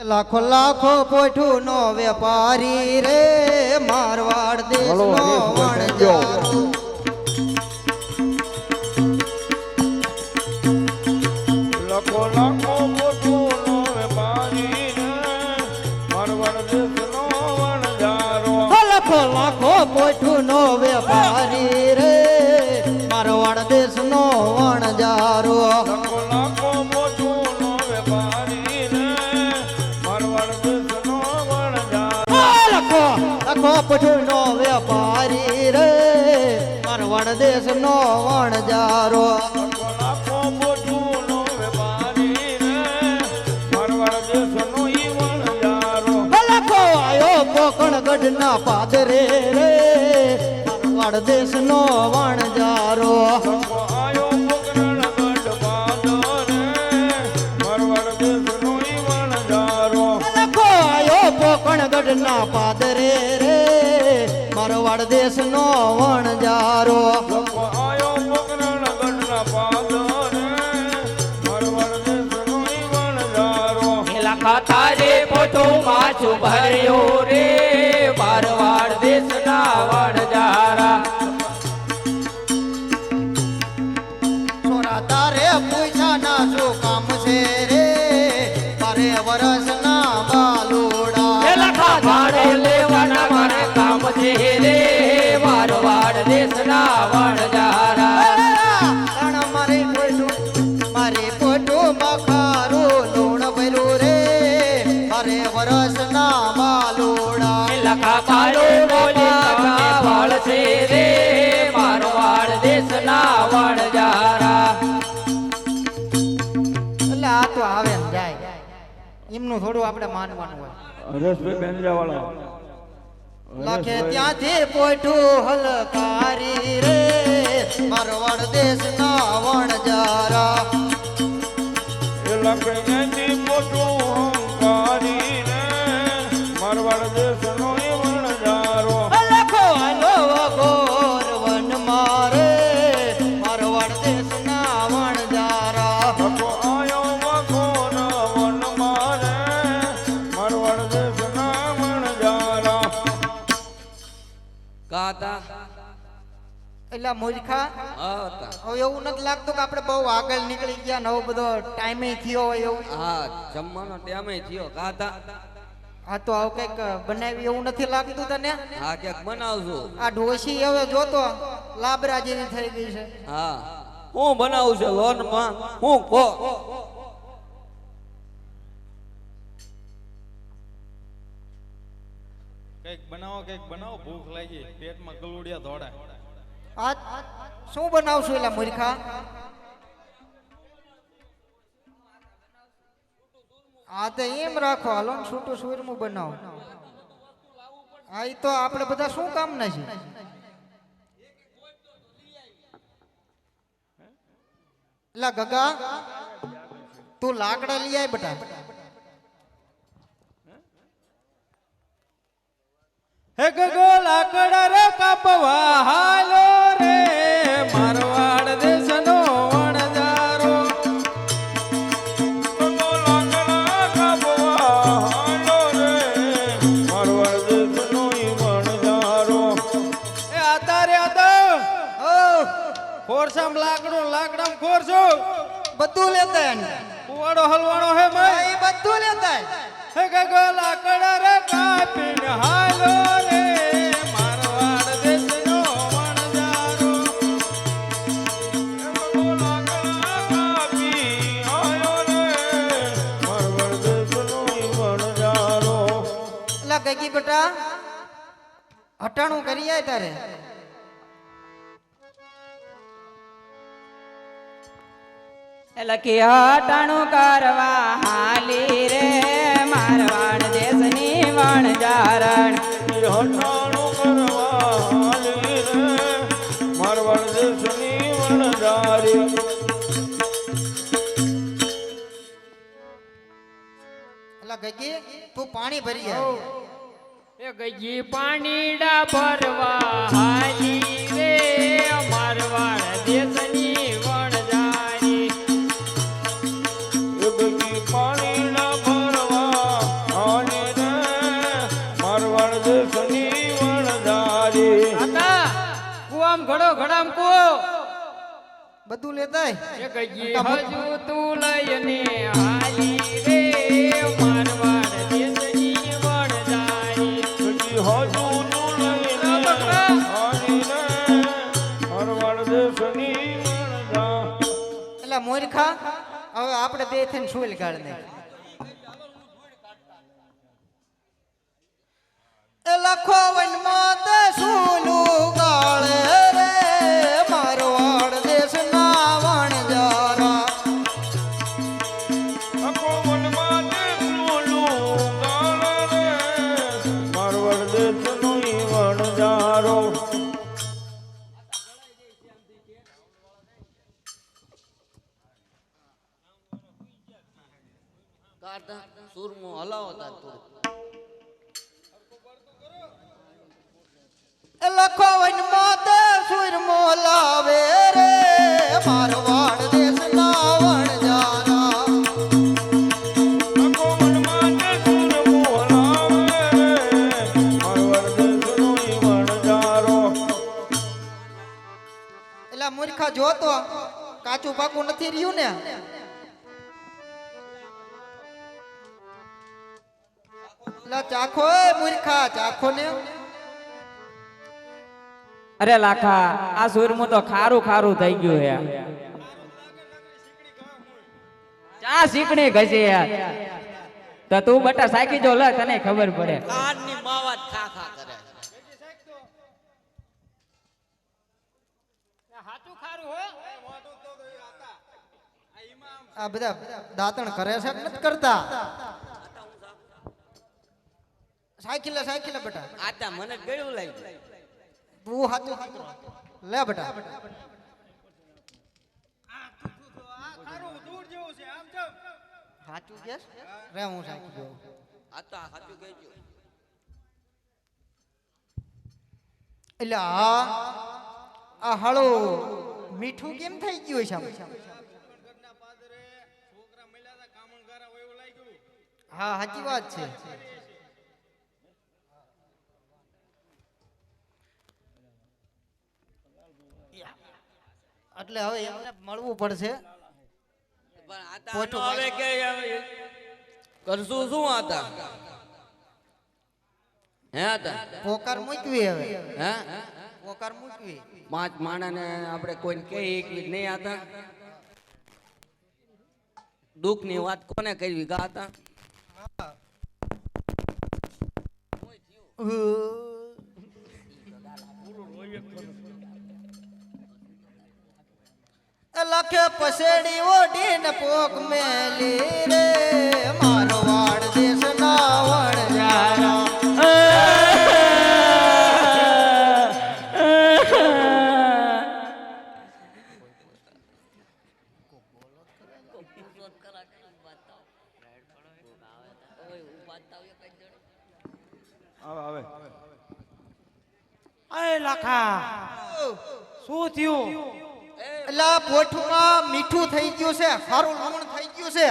લાખો લાખો પોઠું નો વેપારી રે મારવાડ દેશ નો. વણજારો. લખો લખો વેપારી ને મારવાડ દેશનો વણજારો. લાખો લાખો પોઠું નો વેપારી રે વેપારી કોકણ ગઢ ના પાદરે રે. મારવાડ દેશ નો વણજારો પોતો માછું ભર્યો રે મારવાડ બોલી વાળ છે રે મારવાડ દેશના વણજારા એટલે આ તો આવે ને જાય. એમનું થોડું આપણે માનવાનું હોય. હરેશભાઈ બેનજાવાળા લખે ત્યાંથી પોઠું હલકારી રે મારવાડ દેશ ના વણજારા લખે ત્યાંથી મોટું એટલે મૂર્ખા. હવે એવું નથી લાગતું કે આપણે બહુ આગળ નીકળી ગયા નવો બધો ટાઈમે થયો હોય એવું. હા જમવાનો ટાઈમે થયો. ગાતા હા તો આવું કંઈક બનાવી એવું નથી લાગતું તને? હા ક્યાંક બનાવજો. આ ઢોસી હવે જોતો લાબરા જેવી થઈ ગઈ છે. હા. હું બનાવું છું લોનમાં? હું કો? કંઈક બનાવો કંઈક બનાવો. ભૂખ લાગી. પેટમાં ગલુડિયા દોડા આ શું બનાવશું એટલે મૂર્ખા? આ તો એમ રાખો, હાલો ને છૂટું સુરમું બનાવો. આ ઈ તો આપણે બધા શું કામ ના છે? એટલે ગગા, તું લાકડા લઈ આય બેટા. હે ગગો! લાકડામ બધું લેતા. કુવાડો હલવાણો હે ભાઈ બધું લેતા. હે ગગોલા લાકડા રે કાપીને હાલો રે ગગી બેટા હટાણું કરી આય તારે. લખી હટાણું કરવા હાલી રે. મારવાડ દેશની વણજારણ હટાણું કરવા હાલી રે. મારવાડ દેશની વણજારી લા તું પાણી ભરી આય એ ગઈ પાણીડા ભરવા હાલી રે. બધું લેતાય. એક હજી હજુ તું લઈને હાલી રે મારવાડ હજુ તું લઈને હાલી રે મારવાડ દેશની વણજા એટલે મોરખા હવે આપણે બે થઈને સુઈલ કાઢ ને કાઢતા સૂરમો હલાવો તાર થોડું લખો વનમાં તે સુર મોલાવે રે. મારવાડ ઈ વણજારો એટલે મૂર્ખા જોતો કાચું પાકું નથી રહ્યું ને? ચાખો એ મૂર્ખા ચાખો ને. અરે લાખા આ સુરમું તો ખારું ખારું થઈ ગયું હે ચા શીકણી ઘસી યાર તો તું બટા સાકી જો લે તને ખબર પડે. કારની માવા ખા ખા કરે. આ બધા દાંતણ કરે છે નથી કરતા. સાયકલે સાયકલે બેટા. આતા મને ગળ્યું લાગ્યું. તું હાચું કીધું. લે બેટા. હાચું કે? રે હું સાચું જોઉં આ તો હાચું કહેજો એટલે આ આ હાળો મીઠું કેમ થઈ ગયું છે આમ? હા સાચી વાત છે. એટલે હવે એમને મળવું પડશે. પણ હવે કે કરશું શું આતા હે આતા પોકાર મૂકવી હવે. હે? પોકાર મૂકવી. પાંચ માણાને આપણે કોઈને કહી એક નહીં આતા દુઃખની વાત કોને કરવી ગા હતા લખે પસેડી ઓઢીને પોક મેલી રે. મારો વાડ દેશ ના વણજારા આવે લાખા, શું થયું? એટલે આ મીઠું થઈ ગયું છે સારું લવણ થઈ ગયું છે.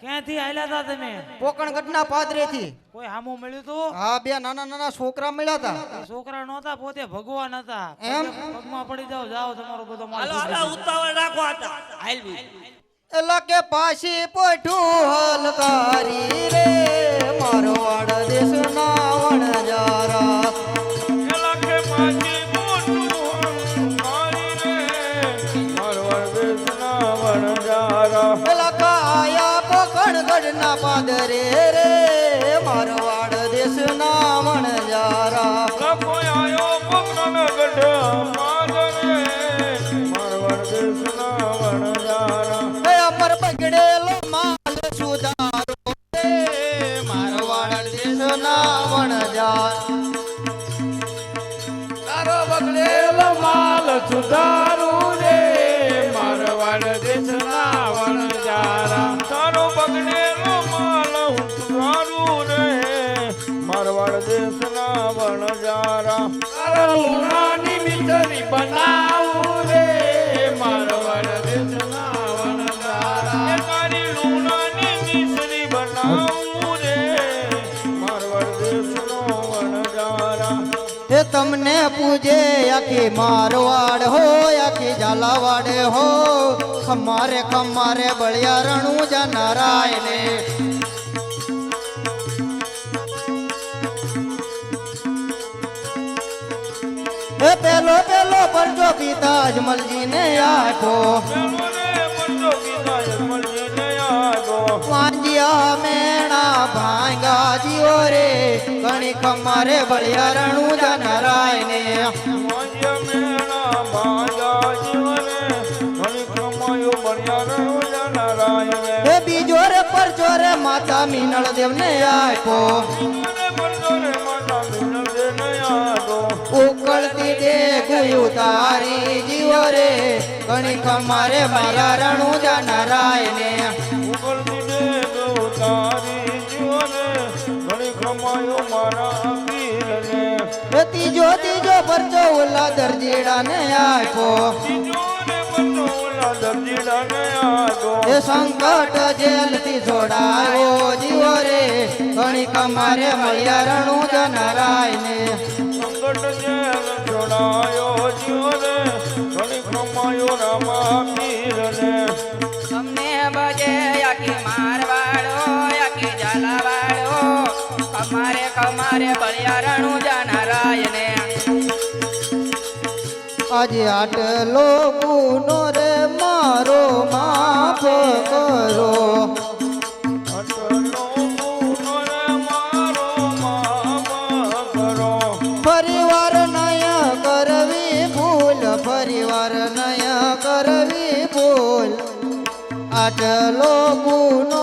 ક્યાંથી આયલા હતા તમે? પોકણગઢના પાદરેથી. કોઈ હામું મળ્યું તું? હા બે નાના નાના છોકરા મળ્યા હતા છોકરા નહોતા પોતે ભગવાન હતા. એમ? પગમાં પડી જાવ જાઓ તમારો બધો માલ. હાલો હાલો ઉતાવળ રાખો આતા હાલવી એલા કે પાછી પોઠું હલકારી રે મારો વાડ દેશ ના વણજારા. એલા વાડ દેશ ના વણજાર તારો માલ સુધારું રે, મારવાડ દેશના વણજારા તારો બગડેલો માલ સુધારું રે, મારવાડ દેશના વણજારા તારા લુણાની બનાવું રે, મારવાડ તમને પૂજે આખી મારવાડ હો આખી ઝાલાવાડ હો. ખમારે ખમારે બળિયા રણું જ નારાયણે પેલો પેલો પરજો પિતા અજમલજી ને આપ્યો. વાંજિયા મેણા ભાંગા જીઓ રે, ઘણી ખમારે બળિયા રણું જા નારાયણે વાંજ્ય મેળા ભાંજા જીવને ઘણી કમાયો બળિયા રણુજા નારાયણે. એ બીજો રે પર જોરે માતા મીનળ દેવ ને આપ્યો. ઉકળતી દે ગયું તારી જીવો રે, ઘણી ખમારે મારા રણું જા ત્રીજો ત્રીજો પરચો ઓલા ને રે દરજીડાને આપ્યો. એ સંકટ જેલથી છોડાયો જીવો રે. ઘણી કમારે મળ્યા રણું જા નારાયણે સંકટ જેલ છોડાયો જીવને ઘણી કમાયો રામા પીરને. તમને બજે આખી મારવાડો આખી ઝાલાવાડો કમારે કમારે બળિયારણું જાનારાયને. આજે આટલો ગુનો રે મારો માફ કરો. પરિવાર ગુનો રે મારો માફ કરો. ફરીવાર નય કરવી ભૂલ પરિવાર નય કરવી ભૂલ. આટલો ગુનો